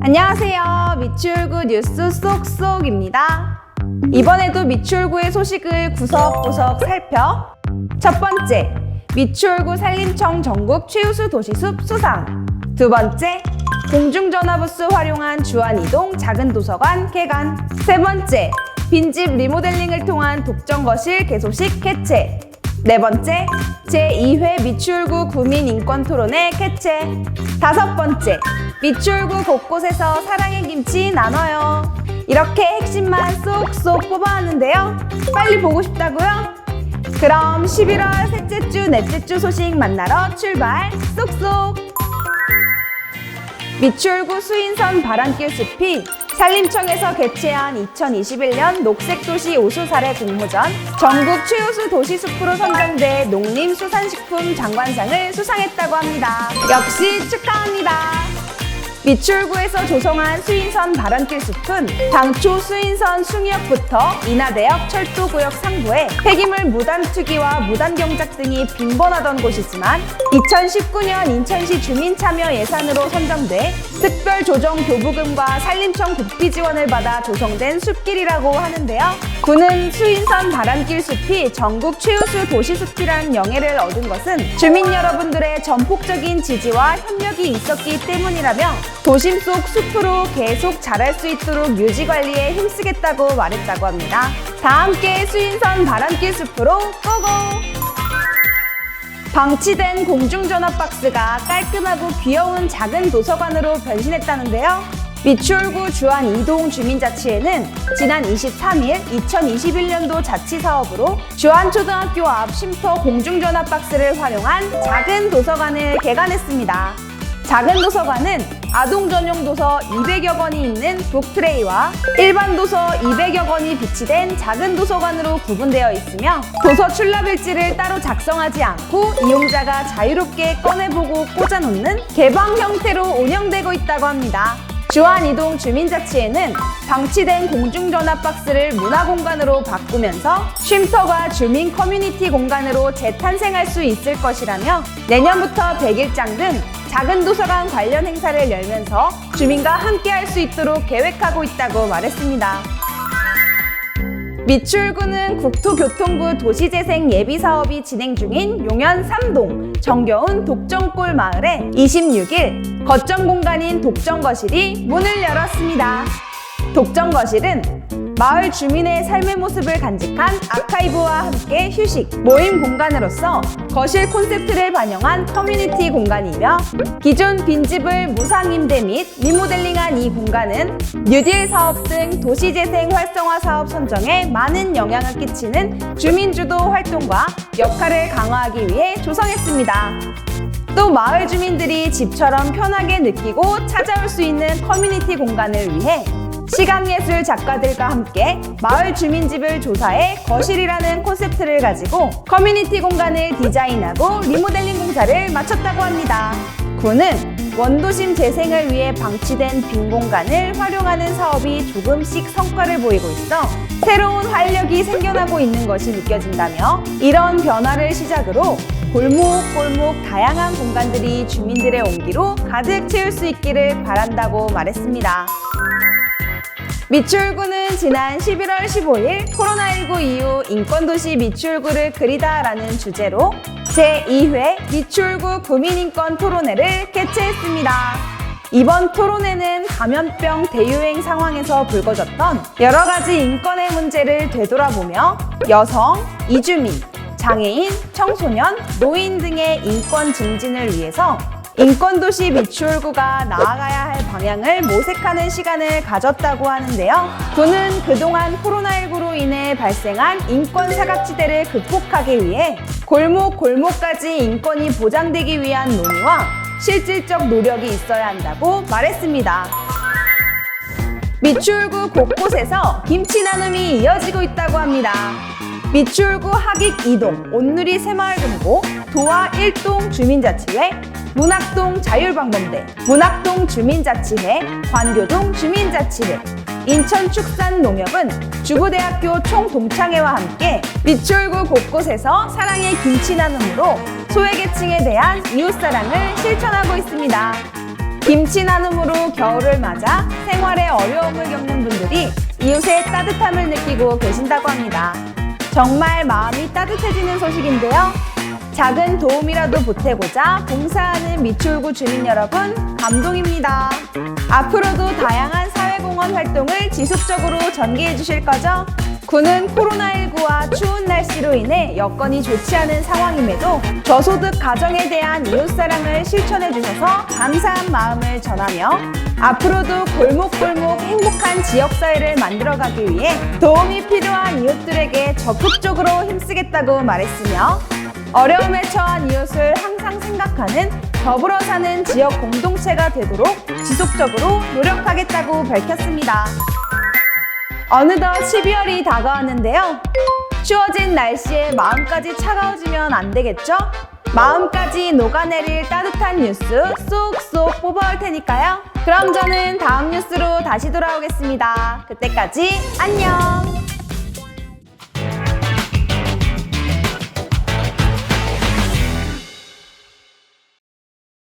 안녕하세요. 미추홀구 뉴스 쏙쏙입니다. 이번에도 미추홀구의 소식을 구석구석 살펴 첫 번째, 미추홀구 산림청 전국 최우수 도시숲 수상 두 번째, 공중전화부스 활용한 주안이동 작은 도서관 개관 세 번째, 빈집 리모델링을 통한 독점 거실 개소식 개최 네 번째, 제2회 미추홀구 구민인권토론회 개최. 다섯 번째, 미추홀구 곳곳에서 사랑의 김치 나눠요. 이렇게 핵심만 쏙쏙 뽑아왔는데요. 빨리 보고 싶다고요? 그럼 11월 셋째 주, 넷째 주 소식 만나러 출발 쏙쏙! 미추홀구 수인선 바람길 숲이 산림청에서 개최한 2021년 녹색도시 오수사례 공모전 전국 최우수 도시숲으로 선정돼 농림수산식품 장관상을 수상했다고 합니다. 역시 축하합니다. 미추홀구에서 조성한 수인선 바람길 숲은 당초 수인선 숭이역부터 인하대역 철도구역 상부에 폐기물 무단 투기와 무단 경작 등이 빈번하던 곳이지만 2019년 인천시 주민 참여 예산으로 선정돼 특별 조정 교부금과 산림청 국비 지원을 받아 조성된 숲길이라고 하는데요. 구는 수인선 바람길 숲이 전국 최우수 도시 숲이라는 영예를 얻은 것은 주민 여러분들의 전폭적인 지지와 협력이 있었기 때문이라며 도심 속 숲으로 계속 자랄 수 있도록 유지 관리에 힘쓰겠다고 말했다고 합니다. 다 함께 수인선 바람길 숲으로 고고! 방치된 공중전화 박스가 깔끔하고 귀여운 작은 도서관으로 변신했다는데요. 미추홀구 주안 이동 주민자치회는 지난 23일 2021년도 자치 사업으로 주안초등학교 앞 쉼터 공중전화 박스를 활용한 작은 도서관을 개관했습니다. 작은 도서관은 아동 전용 도서 200여 권이 있는 북트레이와 일반 도서 200여 권이 비치된 작은 도서관으로 구분되어 있으며 도서 출납일지를 따로 작성하지 않고 이용자가 자유롭게 꺼내보고 꽂아놓는 개방 형태로 운영되고 있다고 합니다. 주안이동 주민자치회는 방치된 공중전화 박스를 문화공간으로 바꾸면서 쉼터가 주민 커뮤니티 공간으로 재탄생할 수 있을 것이라며 내년부터 백일장 등 작은 도서관 관련 행사를 열면서 주민과 함께 할 수 있도록 계획하고 있다고 말했습니다. 미추홀구는 국토교통부 도시재생 예비사업이 진행 중인 용현 3동 정겨운 독점골 마을에 26일 거점 공간인 독점거실이 문을 열었습니다. 독점 거실은 마을 주민의 삶의 모습을 간직한 아카이브와 함께 휴식, 모임 공간으로서 거실 콘셉트를 반영한 커뮤니티 공간이며 기존 빈집을 무상 임대 및 리모델링한 이 공간은 뉴딜 사업 등 도시재생 활성화 사업 선정에 많은 영향을 끼치는 주민주도 활동과 역할을 강화하기 위해 조성했습니다. 또 마을 주민들이 집처럼 편하게 느끼고 찾아올 수 있는 커뮤니티 공간을 위해 시각예술 작가들과 함께 마을 주민집을 조사해 거실이라는 콘셉트를 가지고 커뮤니티 공간을 디자인하고 리모델링 공사를 마쳤다고 합니다. 구는 원도심 재생을 위해 방치된 빈 공간을 활용하는 사업이 조금씩 성과를 보이고 있어 새로운 활력이 생겨나고 있는 것이 느껴진다며 이런 변화를 시작으로 골목 골목 다양한 공간들이 주민들의 온기로 가득 채울 수 있기를 바란다고 말했습니다. 미추홀구는 지난 11월 15일 코로나19 이후 인권도시 미추홀구를 그리다라는 주제로 제2회 미추홀구 구민인권 토론회를 개최했습니다. 이번 토론회는 감염병 대유행 상황에서 불거졌던 여러 가지 인권의 문제를 되돌아보며 여성, 이주민, 장애인, 청소년, 노인 등의 인권 증진을 위해서 인권도시 미추홀구가 나아가야 할 방향을 모색하는 시간을 가졌다고 하는데요. 군은 그동안 코로나19로 인해 발생한 인권 사각지대를 극복하기 위해 골목 골목까지 인권이 보장되기 위한 논의와 실질적 노력이 있어야 한다고 말했습니다. 미추홀구 곳곳에서 김치 나눔이 이어지고 있다고 합니다. 미추홀구 하객 2동 온누리 새마을 금고 도화 1동 주민자치회 문학동 자율방범대 문학동 주민자치회 관교동 주민자치회 인천축산농협은 주부대학교 총동창회와 함께 미추홀구 곳곳에서 사랑의 김치 나눔으로 소외계층에 대한 이웃사랑을 실천하고 있습니다. 김치 나눔으로 겨울을 맞아 생활에 어려움을 겪는 분들이 이웃의 따뜻함을 느끼고 계신다고 합니다. 정말 마음이 따뜻해지는 소식인데요. 작은 도움이라도 보태고자 봉사하는 미추홀구 주민 여러분, 감동입니다. 앞으로도 다양한 사회공헌 활동을 지속적으로 전개해 주실 거죠? 군은 코로나19와 추운 날씨로 인해 여건이 좋지 않은 상황임에도 저소득 가정에 대한 이웃사랑을 실천해 주셔서 감사한 마음을 전하며 앞으로도 골목골목 행복한 지역사회를 만들어가기 위해 도움이 필요한 이웃들에게 적극적으로 힘쓰겠다고 말했으며 어려움에 처한 이웃을 항상 생각하는 더불어 사는 지역 공동체가 되도록 지속적으로 노력하겠다고 밝혔습니다. 어느덧 12월이 다가왔는데요. 추워진 날씨에 마음까지 차가워지면 안 되겠죠? 마음까지 녹아내릴 따뜻한 뉴스 쏙쏙 뽑아올 테니까요. 그럼 저는 다음 뉴스로 다시 돌아오겠습니다. 그때까지 안녕!